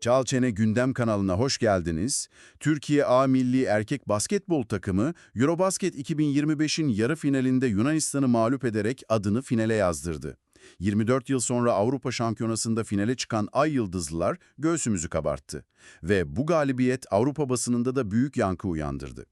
Çalçene Gündem kanalına hoş geldiniz. Türkiye A Milli Erkek Basketbol takımı Eurobasket 2025'in yarı finalinde Yunanistan'ı mağlup ederek adını finale yazdırdı. 24 yıl sonra Avrupa Şampiyonası'nda finale çıkan Ay Yıldızlılar göğsümüzü kabarttı. Ve bu galibiyet Avrupa basınında da büyük yankı uyandırdı.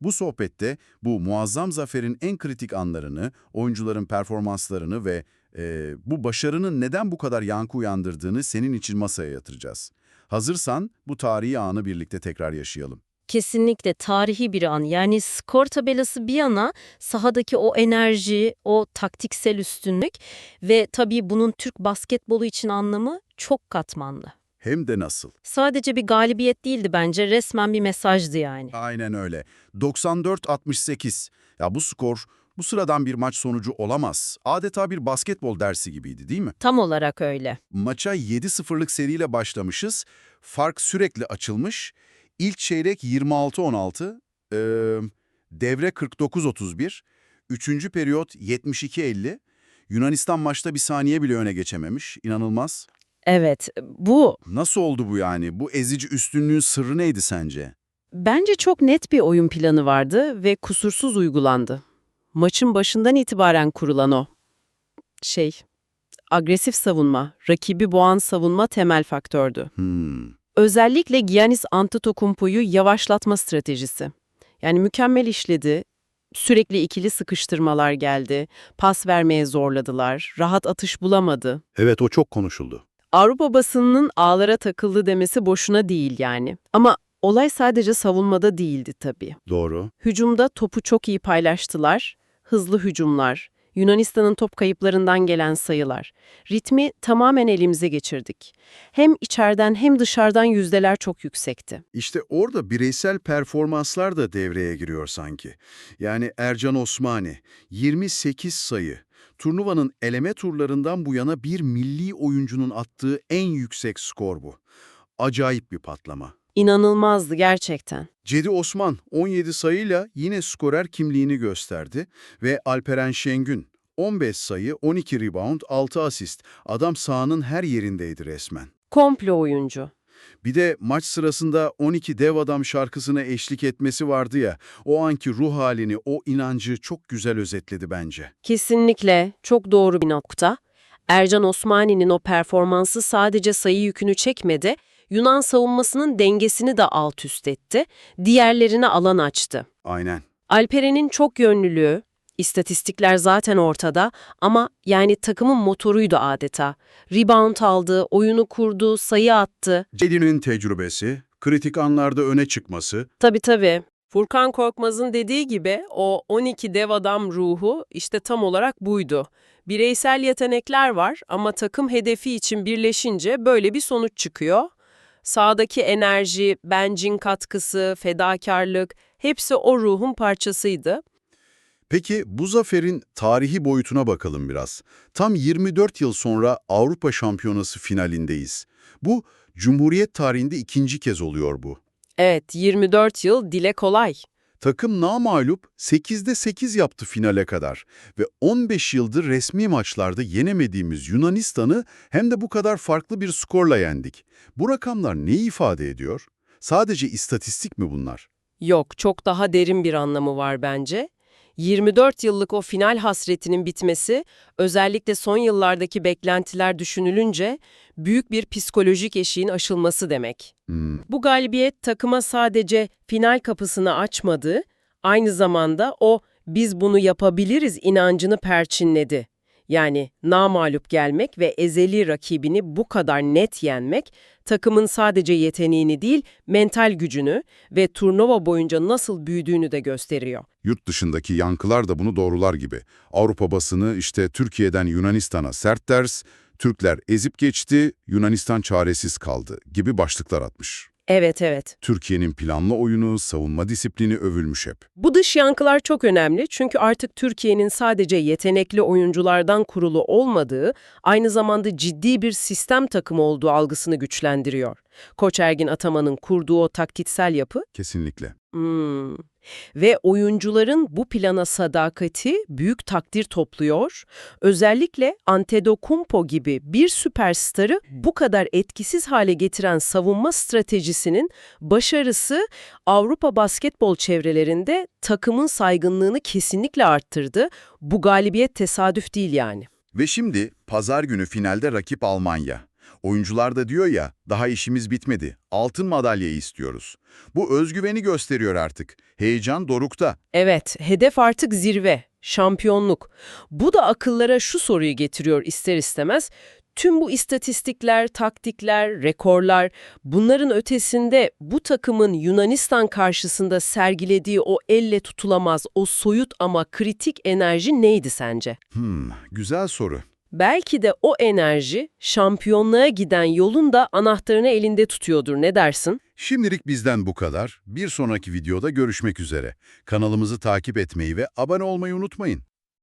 Bu sohbette bu muazzam zaferin en kritik anlarını, oyuncuların performanslarını ve e, bu başarının neden bu kadar yankı uyandırdığını senin için masaya yatıracağız. Hazırsan bu tarihi anı birlikte tekrar yaşayalım. Kesinlikle tarihi bir an. Yani skor tabelası bir yana sahadaki o enerji, o taktiksel üstünlük ve tabii bunun Türk basketbolu için anlamı çok katmanlı. Hem de nasıl? Sadece bir galibiyet değildi bence, resmen bir mesajdı yani. Aynen öyle. 94-68. Ya bu skor bu sıradan bir maç sonucu olamaz. Adeta bir basketbol dersi gibiydi değil mi? Tam olarak öyle. Maça 7-0'lık seriyle başlamışız. Fark sürekli açılmış. İlk çeyrek 26-16, ee, devre 49-31, üçüncü periyot 72-50. Yunanistan maçta bir saniye bile öne geçememiş. İnanılmaz. Evet, bu Nasıl oldu bu yani? Bu ezici üstünlüğün sırrı neydi sence? Bence çok net bir oyun planı vardı ve kusursuz uygulandı. Maçın başından itibaren kurulan o. Şey, agresif savunma, rakibi boğan savunma temel faktördü. Hmm. Özellikle Giannis Antetokounmpo'yu yavaşlatma stratejisi. Yani mükemmel işledi, sürekli ikili sıkıştırmalar geldi, pas vermeye zorladılar, rahat atış bulamadı. Evet o çok konuşuldu. Avrupa basınının ağlara takıldı demesi boşuna değil yani. Ama olay sadece savunmada değildi tabii. Doğru. Hücumda topu çok iyi paylaştılar. Hızlı hücumlar, Yunanistan'ın top kayıplarından gelen sayılar. Ritmi tamamen elimize geçirdik. Hem içeriden hem dışarıdan yüzdeler çok yüksekti. İşte orada bireysel performanslar da devreye giriyor sanki. Yani Ercan Osmani, 28 sayı. Turnuvanın eleme turlarından bu yana bir milli oyuncunun attığı en yüksek skor bu. Acayip bir patlama. İnanılmazdı gerçekten. Cedi Osman 17 sayıyla yine skorer kimliğini gösterdi ve Alperen Şengün 15 sayı, 12 rebound, 6 asist. Adam sahanın her yerindeydi resmen. Komplo oyuncu. Bir de maç sırasında 12 Dev Adam şarkısına eşlik etmesi vardı ya, o anki ruh halini, o inancı çok güzel özetledi bence. Kesinlikle çok doğru bir nokta. Ercan Osmani'nin o performansı sadece sayı yükünü çekmedi, Yunan savunmasının dengesini de alt üst etti, diğerlerine alan açtı. Aynen. Alperen'in çok yönlülüğü, istatistikler zaten ortada ama yani takımın motoruydu adeta. Rebound aldı, oyunu kurdu, sayı attı. Cedi'nin tecrübesi, kritik anlarda öne çıkması, Tabii tabii. Furkan Korkmaz'ın dediği gibi o 12 dev adam ruhu işte tam olarak buydu. Bireysel yetenekler var ama takım hedefi için birleşince böyle bir sonuç çıkıyor. Sağdaki enerji, bencin katkısı, fedakarlık hepsi o ruhun parçasıydı. Peki bu zaferin tarihi boyutuna bakalım biraz. Tam 24 yıl sonra Avrupa Şampiyonası finalindeyiz. Bu, Cumhuriyet tarihinde ikinci kez oluyor bu. Evet, 24 yıl dile kolay. Takım namağlup 8'de 8 yaptı finale kadar ve 15 yıldır resmi maçlarda yenemediğimiz Yunanistan'ı hem de bu kadar farklı bir skorla yendik. Bu rakamlar ne ifade ediyor? Sadece istatistik mi bunlar? Yok, çok daha derin bir anlamı var bence. 24 yıllık o final hasretinin bitmesi, özellikle son yıllardaki beklentiler düşünülünce büyük bir psikolojik eşiğin aşılması demek. Hmm, Bu galibiyet takıma sadece final kapısını açmadı, aynı zamanda o biz bunu yapabiliriz inancını perçinledi. Yani namağlup gelmek ve ezeli rakibini bu kadar net yenmek, takımın sadece yeteneğini değil, mental gücünü ve turnuva boyunca nasıl büyüdüğünü de gösteriyor. Yurt dışındaki yankılar da bunu doğrular gibi. Avrupa basını işte Türkiye'den Yunanistan'a sert ders, Türkler ezip geçti, Yunanistan çaresiz kaldı gibi başlıklar atmış. Evet evet. Türkiye'nin planlı oyunu, savunma disiplini övülmüş hep. Bu dış yankılar çok önemli çünkü artık Türkiye'nin sadece yetenekli oyunculardan kurulu olmadığı, aynı zamanda ciddi bir sistem takımı olduğu algısını güçlendiriyor. Koç Ergin Ataman'ın kurduğu o taktiksel yapı. Kesinlikle. Hmm. Ve oyuncuların bu plana sadakati büyük takdir topluyor. Özellikle Antetokounmpo gibi bir süperstarı bu kadar etkisiz hale getiren savunma stratejisinin başarısı Avrupa basketbol çevrelerinde takımın saygınlığını kesinlikle arttırdı. Bu galibiyet tesadüf değil yani. Ve şimdi pazar günü finalde rakip Almanya. Oyuncular da diyor ya, daha işimiz bitmedi. Altın madalyayı istiyoruz. Bu özgüveni gösteriyor artık. Heyecan dorukta. Evet, hedef artık zirve, şampiyonluk. Bu da akıllara şu soruyu getiriyor ister istemez. Tüm bu istatistikler, taktikler, rekorlar, bunların ötesinde bu takımın Yunanistan karşısında sergilediği o elle tutulamaz, o soyut ama kritik enerji neydi sence? Hmm, güzel soru. Belki de o enerji şampiyonluğa giden yolun da anahtarını elinde tutuyordur. Ne dersin? Şimdilik bizden bu kadar. Bir sonraki videoda görüşmek üzere. Kanalımızı takip etmeyi ve abone olmayı unutmayın.